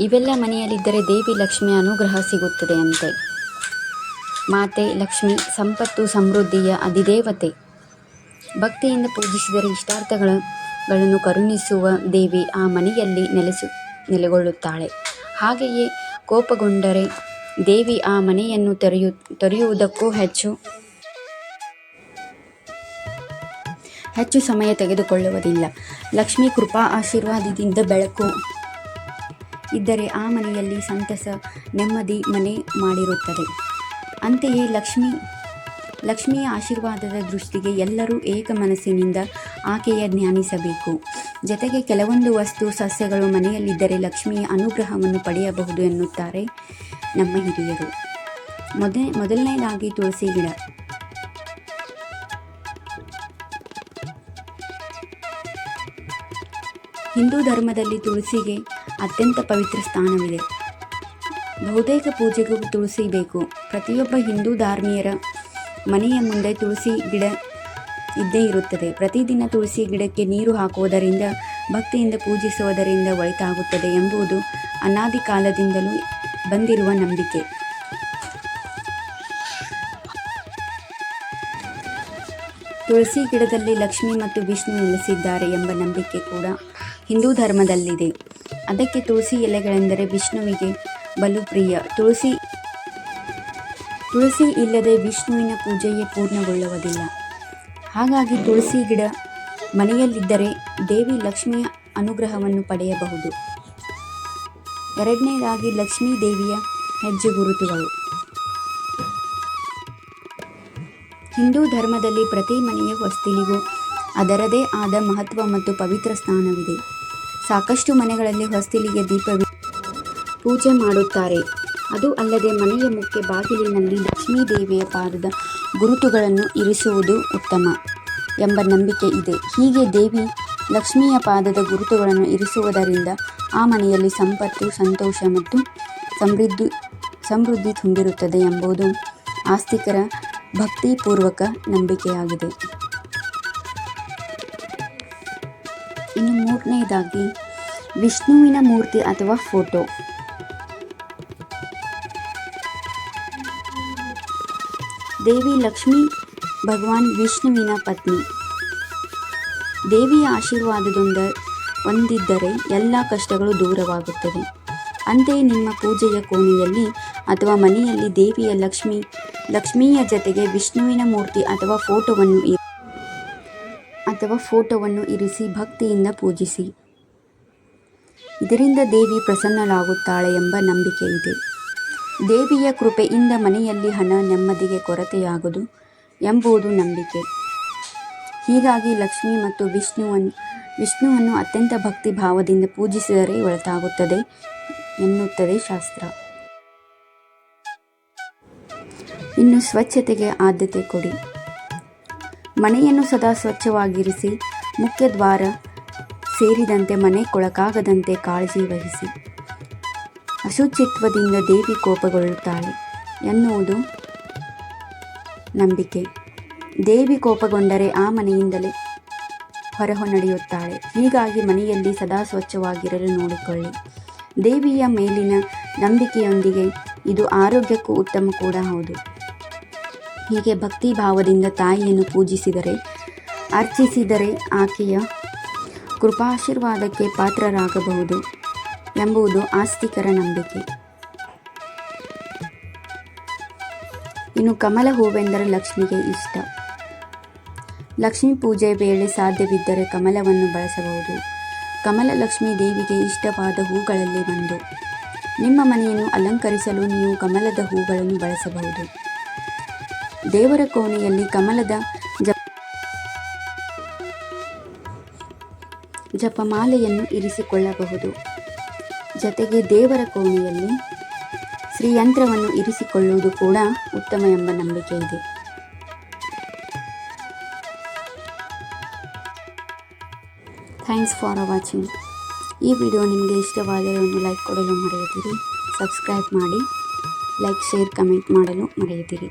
ಇವೆಲ್ಲ ಮನೆಯಲ್ಲಿದ್ದರೆ ದೇವಿ ಲಕ್ಷ್ಮಿಯ ಅನುಗ್ರಹ ಸಿಗುತ್ತದೆ ಅಂತೆ ಮಾತೆ, ಲಕ್ಷ್ಮಿ, ಸಂಪತ್ತು, ಸಮೃದ್ಧಿಯ ಅಧಿದೇವತೆ. ಭಕ್ತಿಯಿಂದ ಪೂಜಿಸಿದರೆ ಇಷ್ಟಾರ್ಥಗಳನ್ನು ಕರುಣಿಸುವ ದೇವಿ ಆ ಮನೆಯಲ್ಲಿ ನೆಲೆಸು, ನೆಲೆಗೊಳ್ಳುತ್ತಾಳೆ. ಹಾಗೆಯೇ ಕೋಪಗೊಂಡರೆ ದೇವಿ ಆ ಮನೆಯನ್ನು ತೆರೆಯು, ತೊರೆಯುವುದಕ್ಕೂ ಹೆಚ್ಚು ಹೆಚ್ಚು ಸಮಯ ತೆಗೆದುಕೊಳ್ಳುವುದಿಲ್ಲ. ಲಕ್ಷ್ಮೀ ಕೃಪಾ ಆಶೀರ್ವಾದದಿಂದ ಬೆಳಕು ಇದ್ದರೆ ಆ ಮನೆಯಲ್ಲಿ ಸಂತಸ ನೆಮ್ಮದಿ ಮನೆ ಮಾಡಿರುತ್ತದೆ. ಅಂತೆಯೇ ಲಕ್ಷ್ಮಿ, ಲಕ್ಷ್ಮಿಯ ಆಶೀರ್ವಾದದ ದೃಷ್ಟಿಗೆ ಎಲ್ಲರೂ ಏಕ ಮನಸ್ಸಿನಿಂದ ಆಕೆಯ ಧ್ಯಾನಿಸಬೇಕು. ಜೊತೆಗೆ ಕೆಲವೊಂದು ವಸ್ತು ಸಸ್ಯಗಳು ಮನೆಯಲ್ಲಿದ್ದರೆ ಲಕ್ಷ್ಮಿಯ ಅನುಗ್ರಹವನ್ನು ಪಡೆಯಬಹುದು ಎನ್ನುತ್ತಾರೆ ನಮ್ಮ ಹಿರಿಯರು. ಮೊದಲ ಮೊದಲನೇದಾಗಿ ತುಳಸಿ ಗಿಡ. ಹಿಂದೂ ಧರ್ಮದಲ್ಲಿ ತುಳಸಿಗೆ ಅತ್ಯಂತ ಪವಿತ್ರ ಸ್ಥಾನವಿದೆ. ಬಹುತೇಕ ಪೂಜೆಗೂ ತುಳಸಿ ಬೇಕು. ಪ್ರತಿಯೊಬ್ಬ ಹಿಂದೂ ಧಾರ್ಮೀಯರ ಮನೆಯ ಮುಂದೆ ತುಳಸಿ ಗಿಡ ಇದ್ದೇ ಇರುತ್ತದೆ. ಪ್ರತಿದಿನ ತುಳಸಿ ಗಿಡಕ್ಕೆ ನೀರು ಹಾಕುವುದರಿಂದ, ಭಕ್ತಿಯಿಂದ ಪೂಜಿಸುವುದರಿಂದ ಒಳಿತಾಗುತ್ತದೆ ಎಂಬುದು ಅನಾದಿ ಕಾಲದಿಂದಲೂ ಬಂದಿರುವ ನಂಬಿಕೆ. ತುಳಸಿ ಗಿಡದಲ್ಲಿ ಲಕ್ಷ್ಮಿ ಮತ್ತು ವಿಷ್ಣು ನೆಲೆಸಿದ್ದಾರೆ ಎಂಬ ನಂಬಿಕೆ ಕೂಡ ಹಿಂದೂ ಧರ್ಮದಲ್ಲಿದೆ. ಅದಕ್ಕೆ ತುಳಸಿ ಎಲೆಗಳೆಂದರೆ ವಿಷ್ಣುವಿಗೆ ಬಲು ಪ್ರಿಯ. ತುಳಸಿ ತುಳಸಿ ಇಲ್ಲದೆ ವಿಷ್ಣುವಿನ ಪೂಜೆಯೇ ಪೂರ್ಣಗೊಳ್ಳುವುದಿಲ್ಲ. ಹಾಗಾಗಿ ತುಳಸಿ ಗಿಡ ಮನೆಯಲ್ಲಿದ್ದರೆ ದೇವಿ ಲಕ್ಷ್ಮಿಯ ಅನುಗ್ರಹವನ್ನು ಪಡೆಯಬಹುದು. ಎರಡನೇದಾಗಿ ಲಕ್ಷ್ಮೀ ದೇವಿಯ ಹೆಜ್ಜೆ ಗುರುತುಗಳು. ಹಿಂದೂ ಧರ್ಮದಲ್ಲಿ ಪ್ರತಿ ಮನೆಯ ಹೊಸ್ತಿಲಿಗೂ ಅದರದೇ ಆದ ಮಹತ್ವ ಮತ್ತು ಪವಿತ್ರ ಸ್ಥಾನವಿದೆ. ಸಾಕಷ್ಟು ಮನೆಗಳಲ್ಲಿ ಹೊಸ್ತಿಲಿಗೆ ದೀಪ ಪೂಜೆ ಮಾಡುತ್ತಾರೆ. ಅದು ಅಲ್ಲದೆ ಮನೆಯ ಮುಖ್ಯ ಬಾಗಿಲಿನಲ್ಲಿ ಲಕ್ಷ್ಮೀ ದೇವಿಯ ಪಾದದ ಗುರುತುಗಳನ್ನು ಇರಿಸುವುದು ಉತ್ತಮ ಎಂಬ ನಂಬಿಕೆ ಇದೆ. ಹೀಗೆ ದೇವಿ ಲಕ್ಷ್ಮಿಯ ಪಾದದ ಗುರುತುಗಳನ್ನು ಇರಿಸುವುದರಿಂದ ಆ ಮನೆಯಲ್ಲಿ ಸಂಪತ್ತು, ಸಂತೋಷ ಮತ್ತು ಸಮೃದ್ಧಿ ಸಮೃದ್ಧಿ ತುಂಬಿರುತ್ತದೆ ಎಂಬುದು ಆಸ್ತಿಕರ ಭಕ್ತಿಪೂರ್ವಕ ನಂಬಿಕೆಯಾಗಿದೆ. ಮೂರನೆಯದಾಗಿ ವಿಷ್ಣುವಿನ ಮೂರ್ತಿ ಅಥವಾ ಫೋಟೋ. ದೇವಿ ಲಕ್ಷ್ಮಿ ಭಗವಾನ್ ವಿಷ್ಣುವಿನ ಪತ್ನಿ. ದೇವಿಯ ಆಶೀರ್ವಾದದಿಂದ ಹೊಂದಿದ್ದರೆ ಎಲ್ಲ ಕಷ್ಟಗಳು ದೂರವಾಗುತ್ತವೆ. ಅಂತೆಯೇ ನಿಮ್ಮ ಪೂಜೆಯ ಕೋಣೆಯಲ್ಲಿ ಅಥವಾ ಮನೆಯಲ್ಲಿ ದೇವಿಯ ಲಕ್ಷ್ಮಿ, ಲಕ್ಷ್ಮಿಯ ಜೊತೆಗೆ ವಿಷ್ಣುವಿನ ಮೂರ್ತಿ ಅಥವಾ ಫೋಟೋವನ್ನು ಅಥವಾ ಫೋಟೋವನ್ನು ಇರಿಸಿ ಭಕ್ತಿಯಿಂದ ಪೂಜಿಸಿ. ಇದರಿಂದ ದೇವಿ ಪ್ರಸನ್ನಳಾಗುತ್ತಾಳೆ ಎಂಬ ನಂಬಿಕೆ ಇದೆ. ದೇವಿಯ ಕೃಪೆಯಿಂದ ಮನೆಯಲ್ಲಿ ಹಣ ನೆಮ್ಮದಿಗೆ ಕೊರತೆಯಾಗದು ಎಂಬುದು ನಂಬಿಕೆ. ಹೀಗಾಗಿ ಲಕ್ಷ್ಮಿ ಮತ್ತು ವಿಷ್ಣುವನ್ನು ವಿಷ್ಣುವನ್ನು ಅತ್ಯಂತ ಭಕ್ತಿ ಭಾವದಿಂದ ಪೂಜಿಸಿದರೆ ಒಳತಾಗುತ್ತದೆ ಎನ್ನುತ್ತದೆ ಶಾಸ್ತ್ರ. ಇನ್ನು ಸ್ವಚ್ಛತೆಗೆ ಆದ್ಯತೆ ಕೊಡಿ. ಮನೆಯನ್ನು ಸದಾ ಸ್ವಚ್ಛವಾಗಿರಿಸಿ, ಮುಖ್ಯ ದ್ವಾರ ಸೇರಿದಂತೆ ಮನೆ ಕೊಳಕಾಗದಂತೆ ಕಾಳಜಿ ವಹಿಸಿ. ಅಶುಚಿತ್ವದಿಂದ ದೇವಿ ಕೋಪಗೊಳ್ಳುತ್ತಾಳೆ ಎನ್ನುವುದು ನಂಬಿಕೆ. ದೇವಿ ಕೋಪಗೊಂಡರೆ ಆ ಮನೆಯಿಂದಲೇ ಹೊರಹೊ ನಡೆಯುತ್ತಾಳೆ. ಹೀಗಾಗಿ ಮನೆಯಲ್ಲಿ ಸದಾ ಸ್ವಚ್ಛವಾಗಿರಲು ನೋಡಿಕೊಳ್ಳಿ. ದೇವಿಯ ಮೇಲಿನ ನಂಬಿಕೆಯೊಂದಿಗೆ ಇದು ಆರೋಗ್ಯಕ್ಕೂ ಉತ್ತಮ ಕೂಡ ಹೌದು. ಹೀಗೆ ಭಕ್ತಿ ಭಾವದಿಂದ ತಾಯಿಯನ್ನು ಪೂಜಿಸಿದರೆ, ಅರ್ಚಿಸಿದರೆ ಆಕೆಯ ಕೃಪಾಶೀರ್ವಾದಕ್ಕೆ ಪಾತ್ರರಾಗಬಹುದು ಎಂಬುದು ಆಸ್ತಿಕರ ನಂಬಿಕೆ. ಇನ್ನು ಕಮಲ ಹೂವೆಂದರೆ ಲಕ್ಷ್ಮಿಗೆ ಇಷ್ಟ. ಲಕ್ಷ್ಮಿ ಪೂಜೆ ವೇಳೆ ಸಾಧ್ಯವಿದ್ದರೆ ಕಮಲವನ್ನು ಬಳಸಬಹುದು. ಕಮಲ ಲಕ್ಷ್ಮೀ ದೇವಿಗೆ ಇಷ್ಟವಾದ ಹೂಗಳಲ್ಲಿ ಒಂದು. ನಿಮ್ಮ ಮನೆಯನ್ನು ಅಲಂಕರಿಸಲು ನೀವು ಕಮಲದ ಹೂಗಳನ್ನು ಬಳಸಬಹುದು. ದೇವರ ಕೋಣೆಯಲ್ಲಿ ಕಮಲದ ಜಪ ಜಪಮಾಲೆಯನ್ನು ಇರಿಸಿಕೊಳ್ಳಬಹುದು. ಜೊತೆಗೆ ದೇವರ ಕೋಣೆಯಲ್ಲಿ ಶ್ರೀಯಂತ್ರವನ್ನು ಇರಿಸಿಕೊಳ್ಳುವುದು ಕೂಡ ಉತ್ತಮ ಎಂಬ ನಂಬಿಕೆ ಇದೆ. ಥ್ಯಾಂಕ್ಸ್ ಫಾರ್ ವಾಚಿಂಗ್ ಈ ವಿಡಿಯೋ ನಿಮಗೆ ಇಷ್ಟವಾದರೆ ಒಂದು ಲೈಕ್ ಕೊಡಲು ಮರೆಯದಿರಿ. ಸಬ್ಸ್ಕ್ರೈಬ್ ಮಾಡಿ. ಲೈಕ್ ಶೇರ್ ಕಮೆಂಟ್ ಮಾಡಲು ಮರೆಯದಿರಿ.